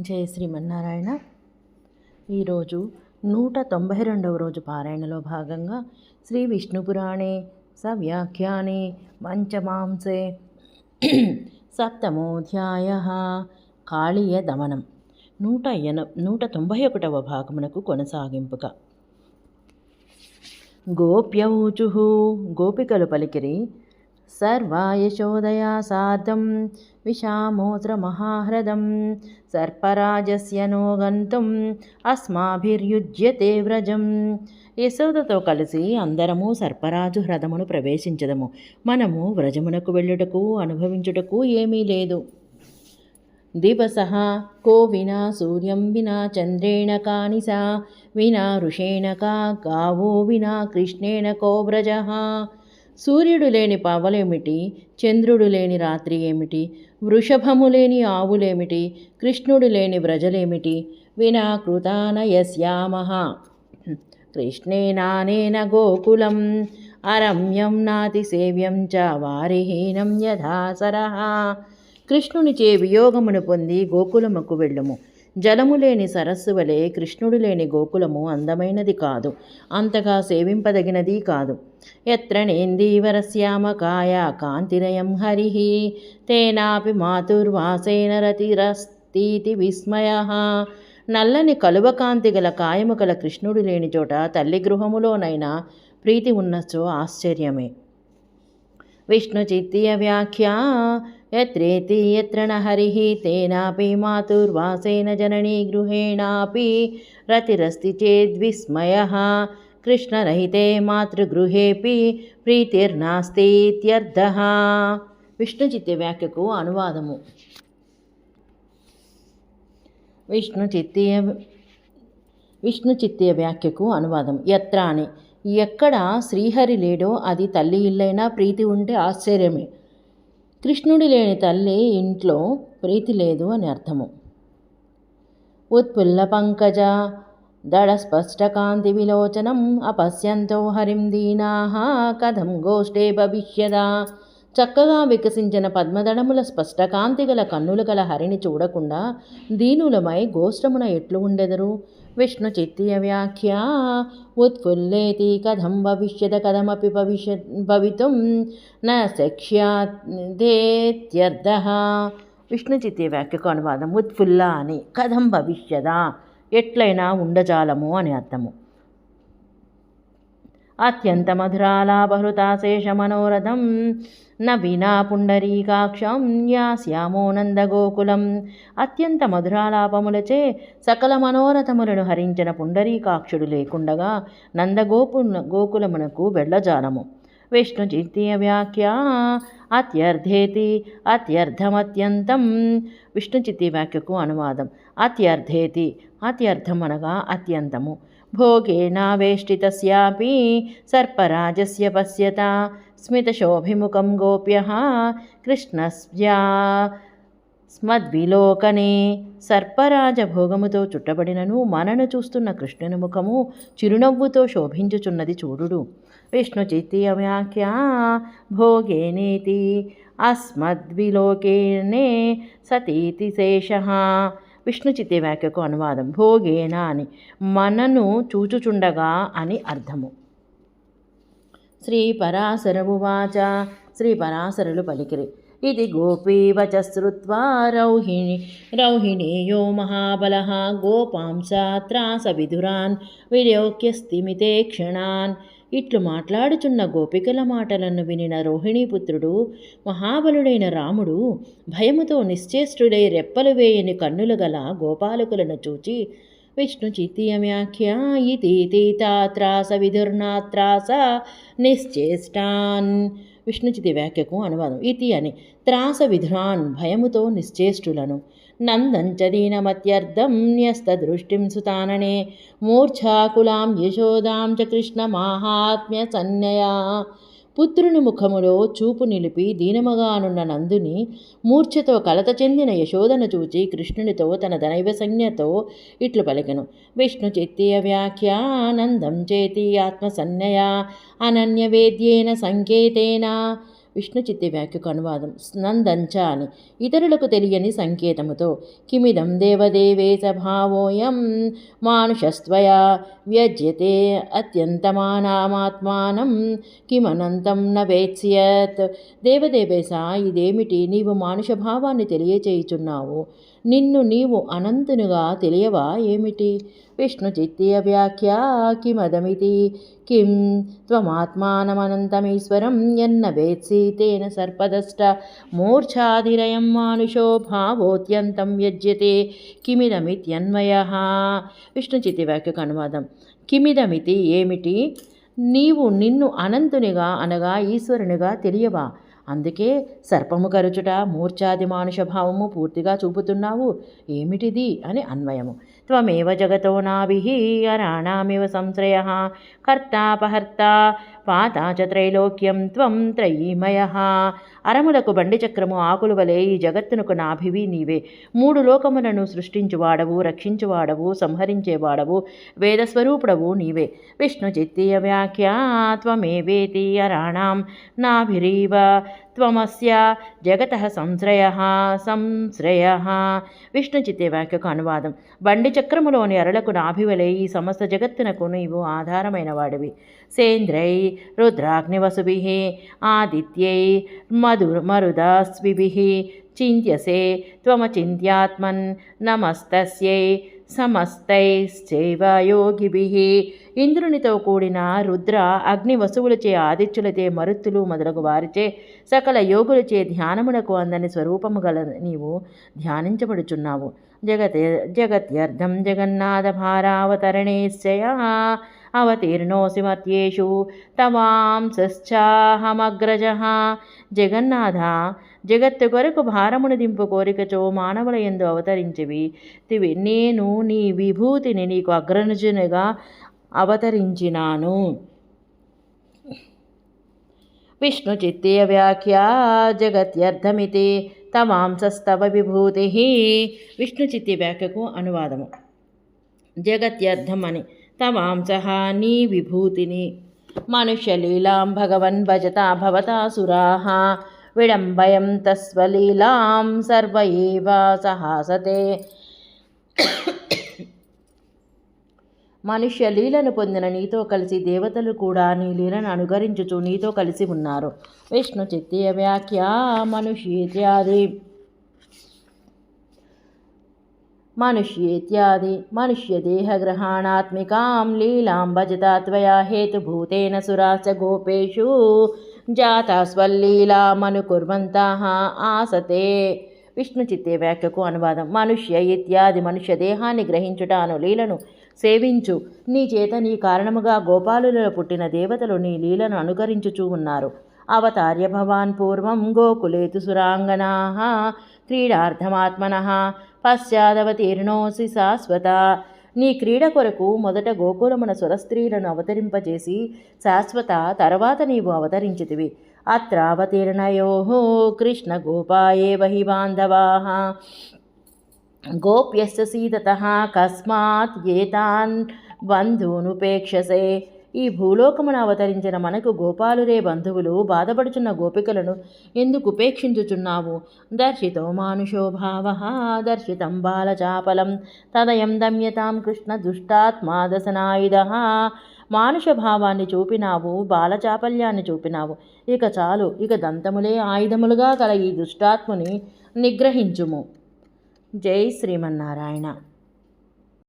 జయ శ్రీమన్నారాయణ. ఈరోజు నూట తొంభై రెండవ రోజు పారాయణలో భాగంగా శ్రీ విష్ణుపురాణే సవ్యాఖ్యానే పంచమాంసే సప్తమోధ్యాయ కాళీయ దమనం. నూట ఎన నూట తొంభై ఒకటవ భాగమునకు కొనసాగింపుగా గోప్యౌచు గోపికలు పలికిరి సర్వా సార్ధం సార్ధం విషామోత్రమహాహ్రదం సర్పరాజస్య నో గంతుం అస్మాభిర్యుజ్యతే వ్రజం. యశోదతో కలిసి అందరము సర్పరాజు హ్రదమును ప్రవేశించదము. మనము వ్రజమునకు వెళ్ళుటకు అనుభవించుటకు ఏమీ లేదు. దివస కో వినా సూర్యం వినా చంద్రేణ కానిసా వినా ఋషేణ కా గావో వినా కృష్ణేణ కో వ్రజ. సూర్యుడు లేని పవలేమిటి? చంద్రుడు లేని రాత్రి ఏమిటి? వృషభము లేని ఆవులేమిటి? కృష్ణుడు లేని వ్రజలేమిటి? వినా కృతానయస్యామః కృష్ణేనానేన గోకులం అరమ్యం నాతి సేవ్యం చ వారిహీనం యథాసర కృష్ణునిచే వియోగమును పొంది గోకులముకు వెళ్ళుము. జలము లేని సరస్సు వలె కృష్ణుడు లేని గోకులము అందమైనది కాదు. అంతగా సేవింపదగినది కాదు. ఎత్ర నేందీవరశ్యామకాయ కాంతిరయం హరి తేనాపి మాతుర్వాసేన రతిరస్తీతి విస్మయ. నల్లని కలువకాంతి గల కాయము గల కృష్ణుడు లేని చోట తల్లి గృహములోనైనా ప్రీతి ఉన్నచో ఆశ్చర్యమే. విష్ణు చిత్తీయ వ్యాఖ్యా యత్రేతి యత్రణ హరి తేనాపి మాతుర్వాసేన జననీ గృహేణాపి రతిరస్తి చేద్విస్మయ కృష్ణరహితే మాతృగృహేపి ప్రీతిర్నాస్తిర్థ విష్ణుచిత్తి వ్యాఖ్యకు అనువాదము. విష్ణుచిత్తీయ విష్ణుచిత్తీయ వ్యాఖ్యకు అనువాదం. ఎత్రాని ఎక్కడ శ్రీహరి లేడో అది తల్లి ఇల్లైనా ప్రీతి ఉంటే ఆశ్చర్యమే. కృష్ణుడి లేని తల్లి ఇంట్లో ప్రీతి లేదు అని అర్థము. ఉత్పుల్ల పంకజ దడ స్పష్టకాంతి విలోచనం అపశ్యంతో హరిం దీనాహ కథం గోష్ఠే భవిష్యదా. చక్కగా వికసించిన పద్మదళముల స్పష్టకాంతి గల కన్నులు గల హరిని చూడకుండా దీనులమై గోష్టమున ఎట్లు ఉండెదరు? విష్ణు చిత్తియ వ్యాఖ్య ఉత్ఫుల్లేతి కథం భవిష్యత కథమపి భవిష్య భవితుం న శక్ష్యాదేత్యర్థ. విష్ణు చిత్తియ వ్యాఖ్యకు అనువాదం ఉత్ఫుల్ల అని కథం భవిష్యదా ఎట్లయినా ఉండజాలము అని అర్థము. అత్యంత మధురాలాపహృతాశేషమనోరథం న వినా పుండరీకాక్షం యాస్యామో నందగోకులం అత్యంత మధురాలాపములచే సకల మనోరథములను హరించిన పుండరీకాక్షుడు లేకుండగా నందగోపు గోకులమునకు వెళ్ళజాలము. విష్ణు చిత్తీయ వ్యాఖ్య అత్యర్థేతి అత్యర్థమత్యంతం. విష్ణు చిత్తి వ్యాఖ్యకు అనువాదం. అత్యర్థేతి అత్యర్థం అనగా అత్యంతము. భోగేనావేష్టితస్యాపి సర్పరాజస్య పశ్యత. స్మితశోభిముఖం గోప్య కృష్ణస్యా స్మద్విలోకనే సర్పరాజ భోగముతో చుట్టబడినను మనను చూస్తున్న కృష్ణుని ముఖము చిరునవ్వుతో శోభించుచున్నది చూడుడు. విష్ణు చిత్తీయ వ్యాఖ్య భోగేనేతి. అస్మద్విలోకేనే సతీతి శేష. విష్ణు చిత్తి వ్యాఖ్యకు అనువాదం. భోగేనా అని మనను చూచుచుండగా అని అర్థము. శ్రీ పరాశరవువాచ శ్రీ పరాశరులు పలికిరి. ఇది గోపీవచశ్రుత్వా రౌహిణి. రౌహిణేయో మహాబల గోపాంసాత్రాస విధురాన్ విలోక్యస్థిమితే క్షణాన్. ఇట్లు మాట్లాడుచున్న గోపికల మాటలను వినిన రోహిణీపుత్రుడు మహాబలుడైన రాముడు భయముతో నిశ్చేష్టుడై రెప్పలు వేయని కన్నులు గల గోపాలకులను చూచి విష్ణు చిత్తీయ వ్యాఖ్య ఇది తాత్రాస విధుర్నాత్రాస నిశ్చేష్టాన్ విష్ణుచితి వ్యాఖ్యకు అనువాదం. ఇతి అని త్రాస విధురాన్ భయముతో నిశ్చేష్టులను నందంచదీనమత్యర్థం న్యస్తదృష్టిం సుతాననే మూర్ఛాకులాం యశోదాం చ కృష్ణ మాహాత్మ్య సన్యయా పుత్రుని ముఖములో చూపు నిలిపి దీనమగానున్న నందుని మూర్ఛతో కలత చెందిన యశోదను చూచి కృష్ణునితో తన దైవ సంజ్ఞతో ఇట్లు పలికను. విష్ణు చిత్తీయ వ్యాఖ్యానందం చేతి ఆత్మసన్నయ అనన్యవేద్యేన సంకేతేన? విష్ణు చిత్తి వ్యాఖ్యకు అనువాదం స్నందంచ అని ఇతరులకు తెలియని సంకేతముతో కిమిదం దేవదేవేశ భావోయం మానుషస్త్వయా వ్యజ్యతే అత్యంతమానామాత్మానం కిమనంతం నవేత్స్యత్ దేవదేవేశ ఇదేమిటి నీవు మానుష భావాన్ని తెలియచేయుచున్నావు? నిన్ను నీవు అనంతునుగా తెలియవా ఏమిటి? విష్ణుచిత్తీయ వ్యాఖ్య కిమదమితి? కిం త్వమాత్మానమనంతమీశ్వరం ఎన్న వేత్సి सर्पदष्ट సర్పదష్ట? మూర్ఛాదిరయం మానుషో భావోత్యంతం యజ్యతే. కిమిదమిత్యన్వయ? విష్ణుచితి వ్యాఖ్యకు అనువాదం. కిమిదమితి ఏమిటి? నీవు నిన్ను అనంతునిగా అనగా ఈశ్వరునిగా తెలియవా? అందుకే సర్పము కరుచుట మూర్ఛాది మానుష భావము పూర్తిగా చూపుతున్నావు. ఏమిటిది అని అన్వయము. త్వమేవ జగతో నాభి అరాణామివ సంశ్రయ కర్తాపహర్త పాతా చ త్రైలోక్యం త్వం త్రయీమయ. అరములకు బండి చక్రము ఆకులు వలె ఈ జగత్తునకు నాభివి నీవే. మూడు లోకములను సృష్టించువాడవు రక్షించువాడవు సంహరించేవాడవు వేదస్వరూపుడవు నీవే. విష్ణు చిత్తీయ త్వమే త్వమేవేతి అరాణాం నాభిరీవ త్వమస్య జగత సంశ్రయ సంశ్రయ విష్ణుచిత్తే వాక్యకు అనువాదం బండి చక్రములోని అరలకు నాభివలే ఈ సమస్త జగత్తునకు నీవు ఆధారమైన వాడివి సేంద్రై రుద్రాగ్నివసుభి ఆదిత్యై మధు మరుదాస్విభి చింత్యసే త్వమచింత్యాత్మన్ నమస్తస్యై సమస్తైశ్చైవ యోగిభిః. ఇంద్రునితో కూడిన రుద్ర అగ్ని వసువులచే ఆదిత్యులచే మరుత్తులు మొదలగు వారిచే సకల యోగులచే ధ్యానమునకు అందని స్వరూపము గల నీవు ధ్యానించబడుచున్నావు. జగత్ జగత్యర్థం జగన్నాథ భారావతరణేశ్చయ. అవతీర్ణోసి మత్యేషు తవాంశ్చాహమగ్రజ జగన్నాథ జగత్తు కొరకు భారమును దింపు కోరికచో మానవుల ఎందు అవతరించివి. తివి నేను నీ విభూతిని నీకు అగ్రనుజునిగా అవతరించినాను. విష్ణు చిత్తీయ వ్యాఖ్య జగత్యర్థమితి తమాంసస్తవ విభూతి. విష్ణు చిత్తి వ్యాఖ్యకు అనువాదము. జగత్యర్థం అని తమాంస నీ విభూతిని మనుష్యలీలాం భగవన్ భజత భవతాసురా విడంబయం తస్వలీలాం సర్వ ఏవ సహాసతే మనుష్య లీలను పొందిన నీతో కలిసి దేవతలు కూడా నీ లీలను అనుగరించుచు నీతో కలిసి ఉన్నారు। విష్ణు చిత్తీయ వ్యాఖ్య మనుష్యేత్యాది మనుష్యేత్యాది మనుష్యదేహగ్రహణాత్మికాం లీలాం భజతా త్వయా హేతుభూతేన సురాశ్చ గోపేషు జాతా స్వల్లీలామనుకుర్వంతాః ఆసతే విష్ణు చిత్తే వ్యాఖ్యకు అనువాదం మనుష్య ఇత్యాది మనుష్య దేహాన్ని గ్రహించుట అను లీలను సేవించు నీ చేత నీ కారణముగా గోపాలులలో పుట్టిన దేవతలు నీ లీలను అనుకరించుచూ ఉన్నారు అవతార్య భవాన్ పూర్వం గోకులేతు సురాంగనా క్రీడార్థమాత్మన పశ్చాదవతీర్ణోసి శాశ్వత. నీ క్రీడ కొరకు మొదట గోకులమున సురస్త్రీలను అవతరింపజేసి శాశ్వత తర్వాత నీవు అవతరించితివి. అత్రావతీర్ణయో కృష్ణ గోపాయే వహి బాంధవా. గోప్యస్య సీతత కస్మాత్ ఏతాన్ బంధూనుపేక్షసే ఈ భూలోకమున అవతరించిన మనకు గోపాలురే బంధువులు బాధపడుచున్న గోపికలను ఎందుకు ఉపేక్షించుచున్నావు? దర్శితో మానుషో భావ దర్శితం బాలచాపలం తదయం దమ్యతాం కృష్ణ దుష్టాత్మాదసనాయుధ మానుష భావాన్ని చూపినావు బాలచాపల్యాన్ని చూపినావు. ఇక చాలు ఇక దంతములే ఆయుధములుగా కల ఈ దుష్టాత్ముని నిగ్రహించుము. జై శ్రీమన్నారాయణ.